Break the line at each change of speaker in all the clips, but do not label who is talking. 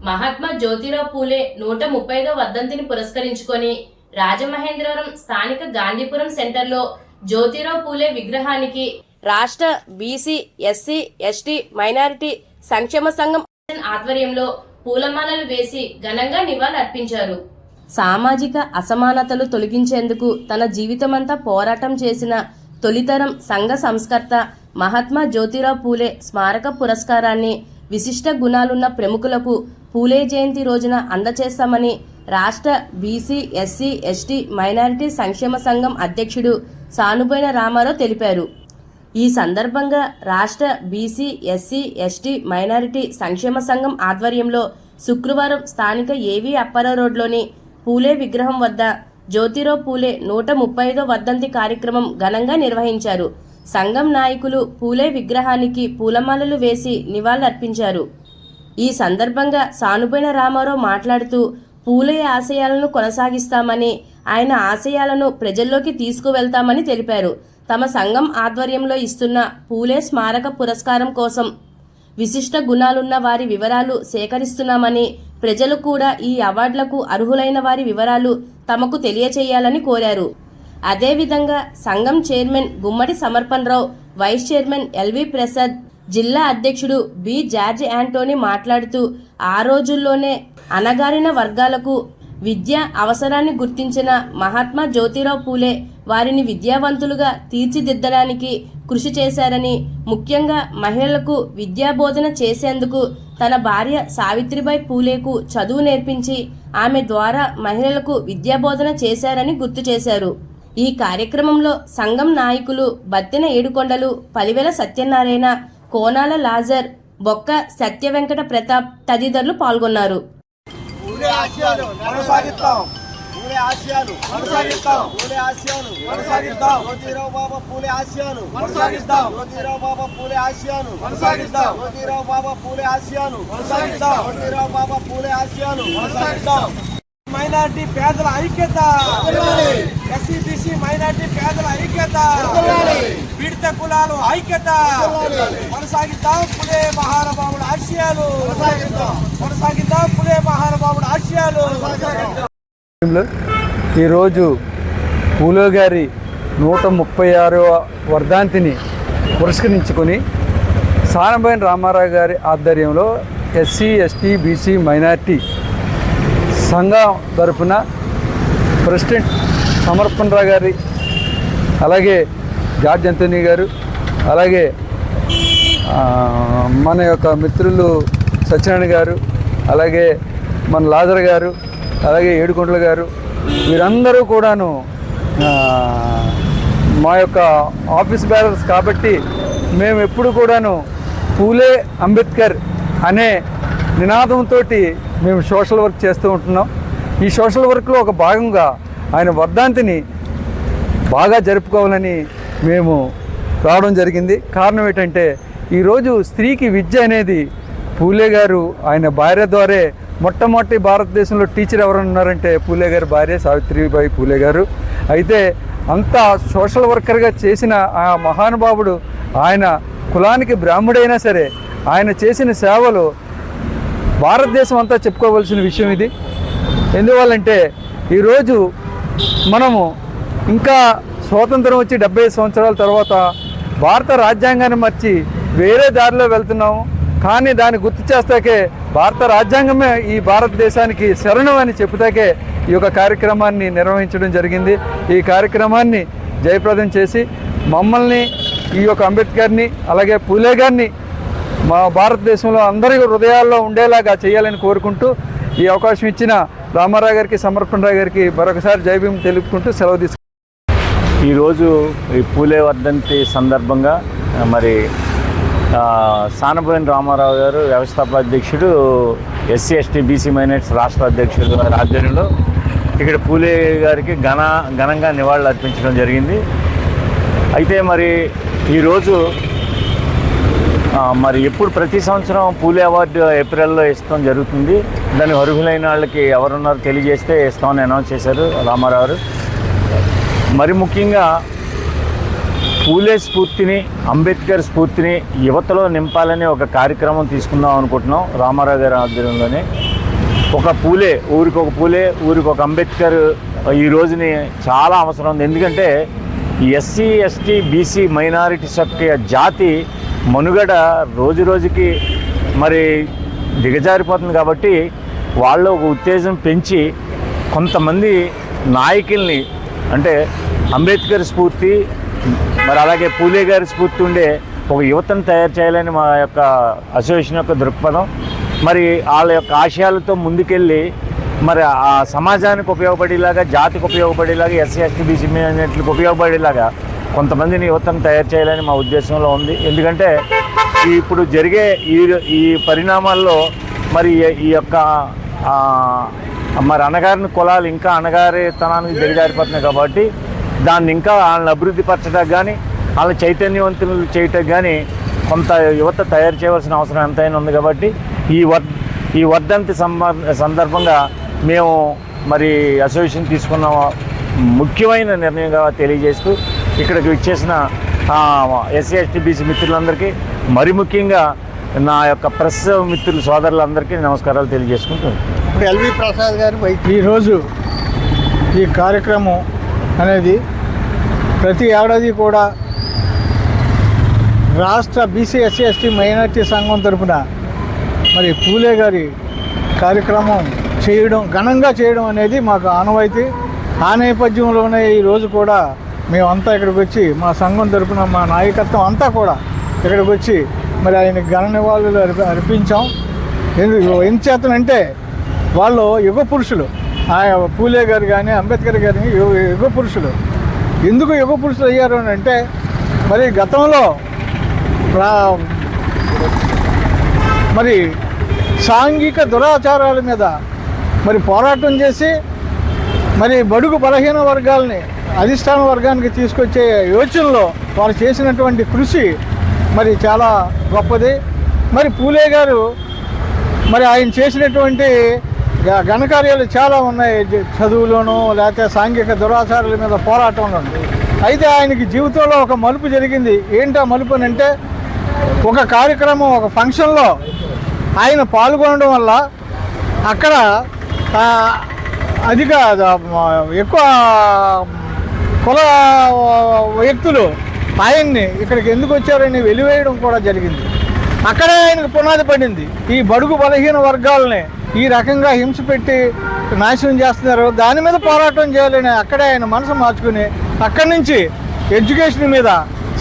మహాత్మా జ్యోతిరావు పూలే నూట ముప్పైదో వర్ధంతిని పురస్కరించుకొని రాజమహేంద్రవరం స్థానిక గాంధీపురం సెంటర్లో జ్యోతిరావు పూలే విగ్రహానికి రాష్ట్ర బీసీ ఎస్సీ ఎస్టీ మైనారిటీ సంక్షేమ సంఘం ఆధ్వర్యంలో పూలమాలలు వేసి ఘనంగా నివాళులర్పించారు. సామాజిక అసమానతలు తొలగించేందుకు తన జీవితమంతా పోరాటం చేసిన తొలితరం సంఘ సంస్కర్త మహాత్మా జ్యోతిరావు పూలే స్మారక పురస్కారాన్ని విశిష్ట గుణాలున్న ప్రముఖులకు పూలే జయంతి రోజున అందచేస్తామని రాష్ట్ర బీసీ ఎస్సీ ఎస్టీ మైనారిటీ సంక్షేమ సంఘం అధ్యక్షుడు సానుబోయిన రామారావు తెలిపారు. ఈ సందర్భంగా రాష్ట్ర బీసీ ఎస్సీ ఎస్టీ మైనారిటీ సంక్షేమ సంఘం ఆధ్వర్యంలో శుక్రవారం స్థానిక ఏవీ అప్పారావు రోడ్లోని పూలే విగ్రహం వద్ద జ్యోతిరావు పూలే నూట ముప్పై ఐదో వర్ధంతి కార్యక్రమం ఘనంగా నిర్వహించారు. సంఘం నాయకులు పూలే విగ్రహానికి పూలమాలలు వేసి నివాళులర్పించారు. ఈ సందర్భంగా సానుబోయిన రామారావు మాట్లాడుతూ పూలే ఆశయాలను కొనసాగిస్తామని ఆయన ఆశయాలను ప్రజల్లోకి తీసుకువెళ్తామని తెలిపారు. తమ సంఘం ఆధ్వర్యంలో ఇస్తున్న పూలే స్మారక పురస్కారం కోసం విశిష్ట గుణాలున్న వారి వివరాలు సేకరిస్తున్నామని ప్రజలు కూడా ఈ అవార్డులకు అర్హులైన వారి వివరాలు తమకు తెలియచేయాలని కోరారు. అదేవిధంగా సంఘం chairman Gummadi Samarpanarao vice chairman LV Prasad జిల్లా అధ్యక్షుడు బి. జార్జ్ యాంటోనీ మాట్లాడుతూ ఆ రోజుల్లోనే అణగారిన వర్గాలకు విద్య అవసరాన్ని గుర్తించిన మహాత్మా జ్యోతిరావు పూలే వారిని విద్యావంతులుగా తీర్చిదిద్దడానికి కృషి చేశారని ముఖ్యంగా మహిళలకు విద్యాబోధన చేసేందుకు తన భార్య సావిత్రిబాయి పూలేకు చదువు నేర్పించి ఆమె ద్వారా మహిళలకు విద్యాబోధన చేశారని గుర్తు చేశారు. ఈ కార్యక్రమంలో సంఘం నాయకులు బత్తిన ఏడుకొండలు పలివెల సత్యనారాయణ కోనాల లాజర్ బొక్క సత్యవెంకట ప్రతాప్ తదితరులు పాల్గొన్నారు.
పూలే ఆశయాలు కొనసాగిస్తాం పూలే ఆశయాలు కొనసాగిస్తాం పూలే ఆశయాలు బాబా పూలే ఆశయాలు కొనసాగిస్తాం జ్యోతిరావు బాబా పూలే ఆశయాలు కొనసాగిస్తాం జ్యోతిరావు బాబా పూలే ఆశయాలు కొనసాగిస్తాం జ్యోతిరావు బాబా పూలే ఆశయాలు కొనసాగిస్తాం మైనార్టీ పేదల ఐక్యత. ఎస్సీ బీసీ మైనార్టీ పేదల ఐక్యత. పీడిత కులాలు ఐక్యత. కొనసాగిద్దాం పులే మహానుభావుల ఆశయాలు. కొనసాగిద్దాం. పులే మహానుభావుల ఆశయాలు.
ఈరోజు పూలో గారి నూట ముప్పై ఆరవ వర్ధంతిని పురస్కరించుకొని సానబోయిన రామారావు గారి ఆధ్వర్యంలో ఎస్సీ ఎస్టీ బీసీ మైనార్టీ సంఘం తరఫున ప్రెసిడెంట్ సమర్పణరావు గారి అలాగే జార్జ్ అంతోనీ గారు అలాగే మన యొక్క మిత్రులు సత్యనారాయణ గారు అలాగే మన లాజర్ గారు అలాగే ఏడుకొండల గారు వీరందరూ కూడాను మా యొక్క ఆఫీస్ బ్యారర్స్ కాబట్టి మేము ఎప్పుడు కూడాను పూలే అంబేద్కర్ అనే నినాదంతో మేము సోషల్ వర్క్ చేస్తూ ఉంటున్నాం. ఈ సోషల్ వర్క్లో ఒక భాగంగా ఆయన వర్ధాంతిని బాగా జరుపుకోవాలని మేము రావడం జరిగింది. కారణం ఏంటంటే ఈరోజు స్త్రీకి విద్య అనేది పూలే గారు ఆయన భార్య ద్వారే మొట్టమొదటి భారతదేశంలో టీచర్ ఎవరైనా ఉన్నారంటే పూలే గారి భార్య సావిత్రిబాయి పూలే గారు. అయితే అంత సోషల్ వర్కర్గా చేసిన ఆ మహానుభావుడు ఆయన కులానికి బ్రాహ్మడైనా సరే ఆయన చేసిన సేవలు భారతదేశం అంతా చెప్పుకోవాల్సిన విషయం ఇది. ఎందువల్లంటే ఈరోజు మనము ఇంకా స్వాతంత్రం వచ్చి డెబ్బై సంవత్సరాల తర్వాత భారత రాజ్యాంగాన్ని మర్చి వేరే దారిలో వెళ్తున్నాము. కానీ దాన్ని గుర్తు చేస్తాకే భారత రాజ్యాంగమే ఈ భారతదేశానికి శరణం అని చెబుతాకే ఈ యొక్క కార్యక్రమాన్ని నిర్వహించడం జరిగింది. ఈ కార్యక్రమాన్ని జయప్రదం చేసి మమ్మల్ని ఈ యొక్క అంబేద్కర్ని అలాగే పూలే గారిని మా భారతదేశంలో అందరి హృదయాల్లో ఉండేలాగా చేయాలని కోరుకుంటూ ఈ అవకాశం ఇచ్చిన రామారావు గారికి సమర్పణరావు గారికి మరొకసారి జైభీం తెలుపుకుంటూ సెలవు తీసుకు
ఈరోజు ఈ పూలే వర్ధంతి సందర్భంగా మరి సానపోయిన రామారావు గారు వ్యవస్థాపక అధ్యక్షుడు ఎస్సీ ఎస్టీ బీసీ మైనార్టీస్ రాష్ట్ర అధ్యక్షుడు గారి ఆధ్వర్యంలో ఇక్కడ పూలే గారికి ఘన ఘనంగా నివాళులు అర్పించడం జరిగింది. అయితే మరి ఈరోజు మరి ఎప్పుడు ప్రతి సంవత్సరం పూలే అవార్డు ఏప్రిల్లో ఇస్తాం జరుగుతుంది. దానికి అర్హులైన వాళ్ళకి ఎవరున్నారో తెలియజేస్తే ఇస్తామని అనౌన్స్ చేశారు రామారావు. గారు మరి ముఖ్యంగా పూలే స్ఫూర్తిని అంబేద్కర్ స్ఫూర్తిని యువతలో నింపాలని ఒక కార్యక్రమం తీసుకుందాం అనుకుంటున్నాం రామారావు గారి ఆధ్వర్యంలోనే. ఒక పూలే ఊరికి ఒక పూలే ఊరికి ఒక అంబేద్కర్ ఈ రోజుని చాలా అవసరం ఉంది. ఎందుకంటే ఎస్సీ ఎస్టీ బీసీ మైనారిటీస్ యొక్క జాతి మనుగడ రోజు రోజుకి మరి దిగజారిపోతుంది కాబట్టి వాళ్ళు ఒక ఉత్తేజం పెంచి కొంతమంది నాయకుల్ని అంటే అంబేద్కర్ స్ఫూర్తి మరి అలాగే పూలే గారి స్ఫూర్తి ఉండే ఒక యువతను తయారు చేయాలని మా యొక్క అసోసియేషన్ యొక్క దృక్పథం. మరి వాళ్ళ యొక్క ఆశయాలతో ముందుకెళ్ళి మరి ఆ సమాజానికి ఉపయోగపడేలాగా జాతికి ఉపయోగపడేలాగా ఎస్సీ ఎస్టీ బీసీ మైనారిటీలకు ఉపయోగపడేలాగా కొంతమందిని యువతను తయారు చేయాలని మా ఉద్దేశంలో ఉంది. ఎందుకంటే ఇప్పుడు జరిగే ఈ ఈ పరిణామాల్లో మరి ఈ- యొక్క మరి అన్నగారిని కులాలు ఇంకా అన్నగారితనానికి దిగజారిపోతున్నాయి కాబట్టి దాన్ని ఇంకా వాళ్ళని అభివృద్ధి పరచడానికి కానీ వాళ్ళని చైతన్యవంతులు చేయటం కానీ కొంత యువత తయారు చేయవలసిన అవసరం ఎంతైనా ఉంది కాబట్టి ఈ వర్ ఈ వర్ధంతి సందర్భంగా మేము మరి అసోసియేషన్ తీసుకున్న ముఖ్యమైన నిర్ణయంగా తెలియజేస్తూ ఇక్కడికి ఇచ్చేసిన ఎస్సీ ఎస్టీ బీసీ మిత్రులందరికీ మరి ముఖ్యంగా నా యొక్క ప్రెస్ మిత్రులు సోదరులందరికీ నమస్కారాలు తెలియజేసుకుంటున్నాను.
ఇప్పుడు ఎల్వి ప్రసాద్ గారు
ఈరోజు ఈ కార్యక్రమం అనేది ప్రతి ఏడాది కూడా రాష్ట్ర బీసీ ఎస్సీ ఎస్టీ మైనార్టీ సంఘం తరపున మరి పూలే గారి కార్యక్రమం చేయడం ఘనంగా చేయడం అనేది మాకు ఆనవాయితీ. ఆ నేపథ్యంలోనే ఈరోజు కూడా మేమంతా ఇక్కడికి వచ్చి మా సంఘం తరపున మా నాయకత్వం అంతా కూడా ఇక్కడికి వచ్చి మరి ఆయనకి ఘన నివాళులు అర్ప- అర్పించాం. ఏం ఎంచేతనంటే వాళ్ళు యుగ పురుషులు. ఆ పూలే గారు కానీ అంబేద్కర్ గారు యుగ యుగ పురుషులు. ఎందుకు యుగ పురుషులు అయ్యారు అని అంటే మరి గతంలో మరి సాంఘిక దురాచారాల మీద మరి పోరాటం చేసి మరి బడుగు బలహీన వర్గాల్ని అధిష్టాన వర్గానికి తీసుకొచ్చే యోచనలో వారు చేసినటువంటి కృషి మరి చాలా గొప్పది. మరి పూలే గారు మరి ఆయన చేసినటువంటి గ- ఘనకార్యాలు చాలా ఉన్నాయి. చదువులోనూ లేకపోతే సాంఘిక దురాచారాల మీద పోరాటంలోను. అయితే ఆయనకి జీవితంలో ఒక మలుపు జరిగింది. ఏంటా మలుపు అని అంటే ఒక కార్యక్రమం ఒక ఫంక్షన్లో ఆయన పాల్గొనడం వల్ల అక్కడ అధిక ఎక్కువ కుల వ్యక్తులు ఆయన్ని ఇక్కడికి ఎందుకు వచ్చారని వెలివేయడం కూడా జరిగింది. అక్కడే ఆయనకు పునాది పడింది. ఈ బడుగు బలహీన వర్గాలని ఈ రకంగా హింస పెట్టి నాశనం చేస్తున్నారు. దాని మీద పోరాటం చేయాలని అక్కడే ఆయన మనసు మార్చుకుని అక్కడి నుంచి ఎడ్యుకేషన్ మీద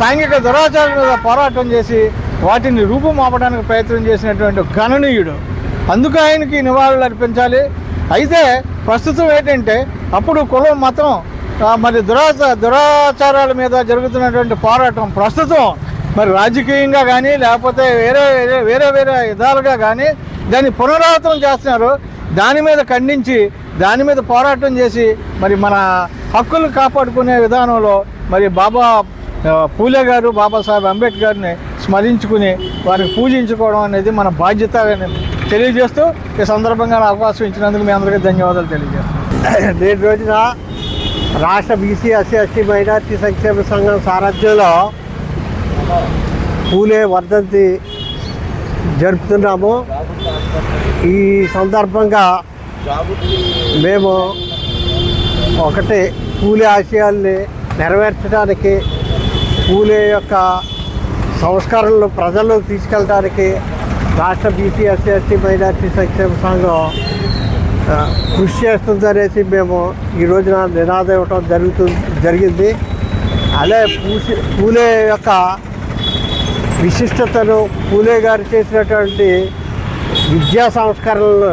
సాంఘిక దురాచారం మీద పోరాటం చేసి వాటిని రూపుమాపడానికి ప్రయత్నం చేసినటువంటి గణనీయుడు. అందుకు ఆయనకి నివాళులు అర్పించాలి. అయితే ప్రస్తుతం ఏంటంటే అప్పుడు కులం మతం మరి దురాచ దురాచారాల మీద జరుగుతున్నటువంటి పోరాటం ప్రస్తుతం మరి రాజకీయంగా కానీ లేకపోతే వేరే వేరే వేరే వేరే విధాలుగా కానీ దాన్ని పునరావృతం చేస్తున్నారు. దాని మీద ఖండించి దాని మీద పోరాటం చేసి మరి మన హక్కులు కాపాడుకునే విధానంలో మరి బాబా పూలే గారు బాబాసాహెబ్ అంబేద్కర్ని స్మరించుకుని వారిని పూజించుకోవడం అనేది మన బాధ్యత తెలియజేస్తూ ఈ సందర్భంగా అవకాశం ఇచ్చినందుకు మీ అందరికీ ధన్యవాదాలు తెలియజేస్తాను
నేటి రోజున రాష్ట్ర బీసీ ఎస్సీ ఎస్టీ మైనార్టీ సంక్షేమ సంఘం సారథ్యంలో పూలే వర్ధంతి జరుపుతున్నాము. ఈ సందర్భంగా మేము ఒకటి పూలే ఆశయాల్ని నెరవేర్చడానికి పూలే యొక్క సంస్కరణలు ప్రజల్లోకి తీసుకెళ్ళడానికి రాష్ట్ర బీసీ ఎస్సీ ఎస్టీ మైనార్టీ సంక్షేమ సంఘం కృషి చేస్తుందనేసి మేము ఈ రోజున నినాదం ఇవ్వటం జరుగుతుంది జరిగింది. అలా పూసి పూలే యొక్క విశిష్టతను పూలే గారు చేసినటువంటి విద్యా సంస్కరణలు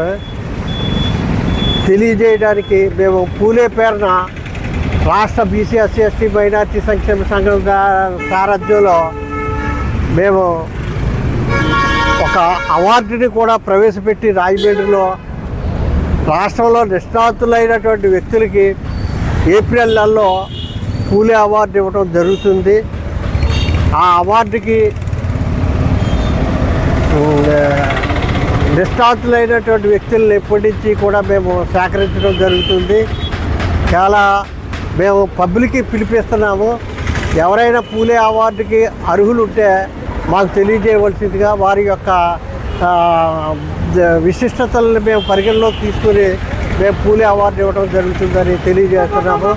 తెలియజేయడానికి మేము పూలే పేరున రాష్ట్ర బీసీ ఎస్సీ ఎస్టీ మైనార్టీ సంక్షేమ సంఘం సారథ్యంలో మేము ఒక అవార్డుని కూడా ప్రవేశపెట్టి రాజమండ్రిలో రాష్ట్రంలో నిష్ణాతులైనటువంటి వ్యక్తులకి ఏప్రిల్ నెలలో పూలే అవార్డు ఇవ్వడం జరుగుతుంది. ఆ అవార్డుకి నిష్ణాతులైనటువంటి వ్యక్తులను ఎప్పటి నుంచి కూడా మేము సేకరించడం జరుగుతుంది. చాలా మేము పబ్లిక్కి పిలిపిస్తున్నాము ఎవరైనా పూలే అవార్డుకి అర్హులు ఉంటే మాకు తెలియజేయవలసిందిగా వారి యొక్క విశిష్టతలను మేము పరిగణలోకి తీసుకుని మేము పూలే అవార్డు ఇవ్వడం జరుగుతుందని తెలియజేస్తున్నాము.